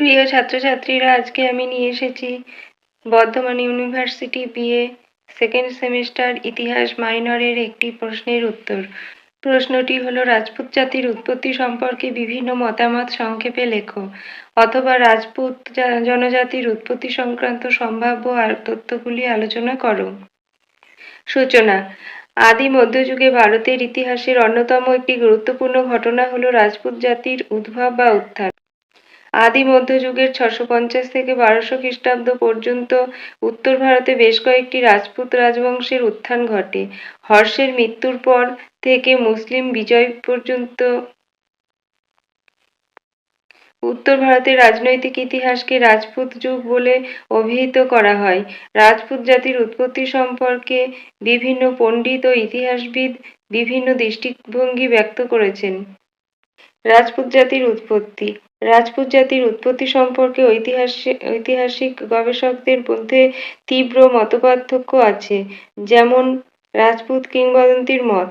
প্রিয় ছাত্রছাত্রীরা, আজকে আমি নিয়ে এসেছি Bardhaman university BA second semester ইতিহাস মাইনরের একটি প্রশ্নের উত্তর। প্রশ্নটি হলো, রাজপুত জাতির উৎপত্তি সম্পর্কে বিভিন্ন মতামত সংক্ষেপে লেখো। অথবা রাজপুত জনজাতির উৎপত্তি সংক্রান্ত সম্ভাব্য আর তথ্যগুলি আলোচনা করো। সূচনা, আদি মধ্যযুগে ভারতের ইতিহাসের অন্যতম একটি গুরুত্বপূর্ণ ঘটনা হলো, রাজপুত জাতির উদ্ভব বা উত্থান। আদি মধ্যযুগের ছশো পঞ্চাশ থেকে বারোশো খ্রিস্টাব্দ পর্যন্ত উত্তর ভারতে বেশ কয়েকটি রাজপুত রাজবংশের উত্থান ঘটে। হর্ষের মৃত্যুর পর থেকে মুসলিম বিজয় পর্যন্ত উত্তর ভারতের রাজনৈতিক ইতিহাসকে রাজপুত যুগ বলে অভিহিত করা হয়। রাজপুত জাতির উৎপত্তি সম্পর্কে বিভিন্ন পণ্ডিত ও ইতিহাসবিদ বিভিন্ন দৃষ্টিভঙ্গি ব্যক্ত করেছেন। রাজপুত জাতির উৎপত্তি। রাজপুত জাতির উৎপত্তি সম্পর্কে ঐতিহাসিক ঐতিহাসিক গবেষকদের মধ্যে তীব্র মতপার্থক্য আছে। যেমন রাজপুত কিংবদন্তির মত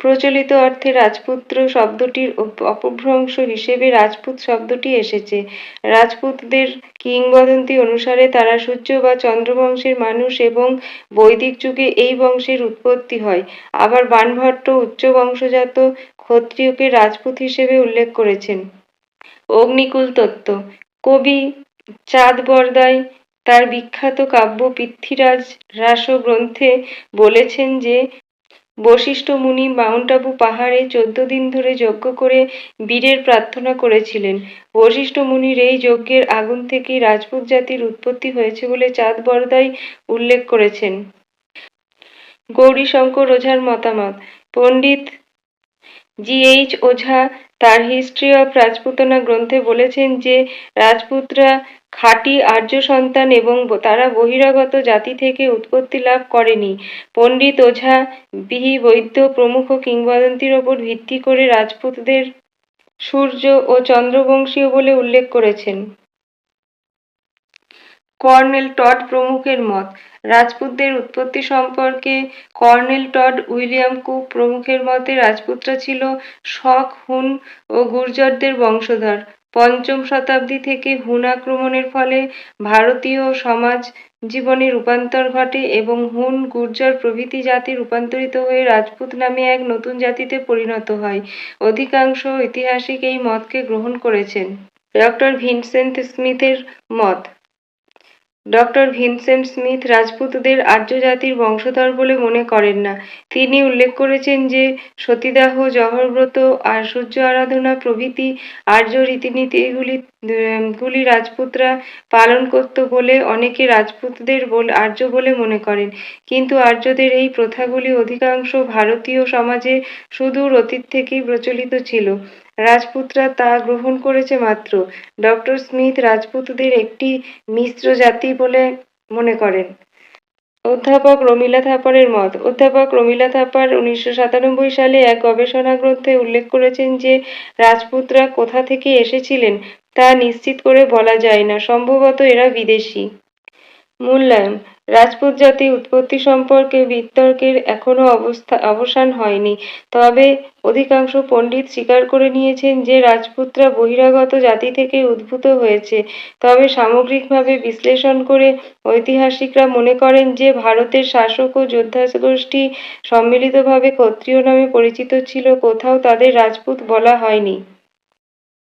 প্রচলিত অর্থে রাজপুত্র শব্দটির অপভ্রংশ হিসেবে রাজপুত শব্দটি এসেছে। রাজপুতদের কিংবদন্তি অনুসারে তারা সূর্য বা চন্দ্রবংশের মানুষ এবং বৈদিক যুগে এই বংশের উৎপত্তি হয়। আবার বাণভট্ট উচ্চ বংশজাত ক্ষত্রিয়কে রাজপুত হিসেবে উল্লেখ করেছেন। অগ্নিকুল তত্ত্ব। কবি চাঁদ বরদাই তার বিখ্যাত কাব্য পৃথ্বীরাজ রাস গ্রন্থে বলেছেন যে বশিষ্ঠ মুনি মাউন্ট আবু পাহাড়ে চোদ্দ দিন ধরে যজ্ঞ করে বীরের প্রার্থনা করেছিলেন। বশিষ্ঠ মুনির এই যজ্ঞের আগুন থেকেই রাজপুত জাতির উৎপত্তি হয়েছে বলে চাঁদ বরদাই উল্লেখ করেছেন। গৌরীশঙ্কর ওঝার মতামত, পণ্ডিত জি এইচ ওঝা তার হিস্ট্রি অফ রাজপুতনা গ্রন্থে বলেছেন যে, রাজপুতরা খাঁটি আর্য সন্তান এবং তারা বহিরাগত জাতি থেকে উৎপত্তি লাভ করেনি। পণ্ডিত ওঝা বিহি বৈদ্য প্রমুখ কিংবদন্তির ওপর ভিত্তি করে রাজপুতদের সূর্য ও চন্দ্রবংশীয় বলে উল্লেখ করেছেন। কর্নেল টড প্রমুখের মত, রাজপুতদের উৎপত্তি সম্পর্কে কর্নেল টড উইলিয়াম কুক প্রমুখের মতে রাজপুতরা ছিল শক, হুন ও গুর্জরদের বংশধর। পঞ্চম শতাব্দী থেকে হুন আক্রমণের ফলে ভারতীয় সমাজ জীবনে রূপান্তর ঘটে এবং হুন গুর্জর প্রভৃতি জাতি রূপান্তরিত হয়ে রাজপুত নামে এক নতুন জাতিতে পরিণত হয়। অধিকাংশ ঐতিহাসিক এই মতকে গ্রহণ করেছেন। ডক্টর ভিনসেন্ট স্মিথের মত ডক্টর ভিনসেন্ট স্মিথ রাজপুতদের আর্য জাতির বংশধর বলে মনে করেন না। তিনি উল্লেখ করেছেন যে, সতীদাহ, জহরব্রত আর সূর্য আরাধনা প্রভৃতি আর্য রীতিনীতিগুলি গুলি রাজপুতরা পালন করত বলে অনেকে রাজপুতদের আর্য বলে মনে করেন। কিন্তু আর্যদের এই প্রথাগুলি অধিকাংশ ভারতীয় সমাজে সুদূর অতীত থেকেই প্রচলিত ছিল। রাজপুতরা তা গ্রহণ করেছে মাত্র। ডক্টর স্মিথ রাজপুতদের একটি মিশ্র জাতি বলে মনে করেন। অধ্যাপক রমিলা থাপারের মত। অধ্যাপক রমিলা থাপার উনিশশো সাতানব্বই সালে এক গবেষণা গ্রন্থে উল্লেখ করেছেন যে, রাজপুতরা কোথা থেকে এসেছিলেন তা নিশ্চিত করে বলা যায় না। সম্ভবত এরা বিদেশি। মূল্যায়ন। রাজপুত জাতি উৎপত্তি সম্পর্কে বিতর্কের এখনও অবস্থা, অবসান হয়নি। তবে অধিকাংশ পণ্ডিত স্বীকার করে নিয়েছেন যে, রাজপুতরা বহিরাগত জাতি থেকে উদ্ভূত হয়েছে। তবে সামগ্রিকভাবে বিশ্লেষণ করে ঐতিহাসিকরা মনে করেন যে, ভারতের শাসক ও যোদ্ধা গোষ্ঠী সম্মিলিতভাবে ক্ষত্রিয় নামে পরিচিত ছিল। কোথাও তাদের রাজপুত বলা হয়নি।